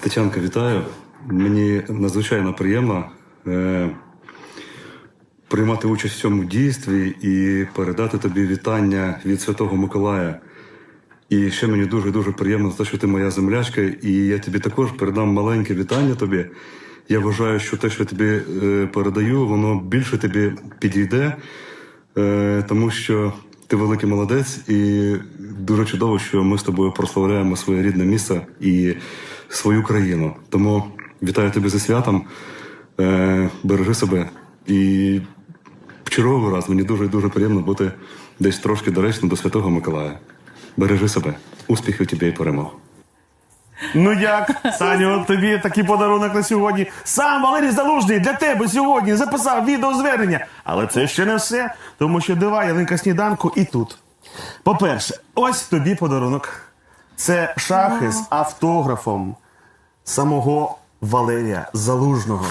Тетянка, вітаю. Мені надзвичайно приємно е, приймати участь в цьому дійстві і передати тобі вітання від Святого Миколая. І ще мені дуже дуже приємно за те, що ти моя землячка, і я тобі також передам маленьке вітання тобі. Я вважаю, що те, що я тобі е, передаю, воно більше тобі підійде, е, тому що ти великий молодець, і дуже чудово, що ми з тобою прославляємо своє рідне місце і свою країну. Тому вітаю тебе зі святом, е, бережи себе і в черговий раз мені дуже дуже приємно бути десь трошки доречно до Святого Миколая. Бережи себе, успіхів тобі і перемог. Ну як, Саню, тобі такий подарунок на сьогодні. Сам Валерій Залужний для тебе сьогодні записав відеозвернення. Але це ще не все, тому що дива ялинка сніданку і тут. По-перше, ось тобі подарунок. Це шахи з автографом самого Валерія Залужного.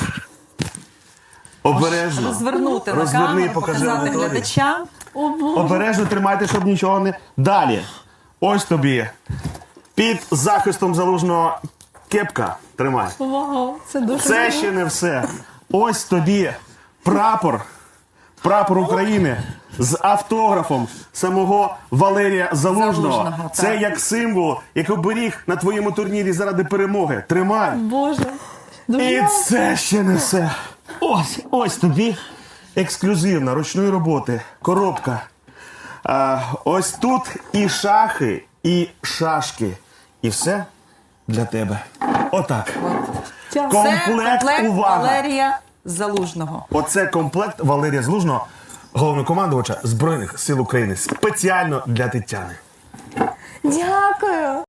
Обережно. Розвернути на Розверни, камеру, покажи показати аудиторії. глядачам. Обережно тримайте, щоб нічого не. Далі. Ось тобі. Під захистом залужного кепка. Тримай. Вау, це дуже Це ще не все. Ось тобі прапор. Прапор України з автографом самого Валерія Залужного. Залужного, Це так. як символ, як оберіг на твоєму турнірі заради перемоги. Тримай. Боже. Дуже І це ще не все. Ось, ось тобі ексклюзивна ручної роботи, коробка. А, ось тут і шахи, і шашки. І все для тебе. Отак. Це Комплект, увага. Валерія Залужного. Оце комплект Валерія Злужного, головнокомандувача Збройних сил України. Спеціально для Тетяни. Дякую.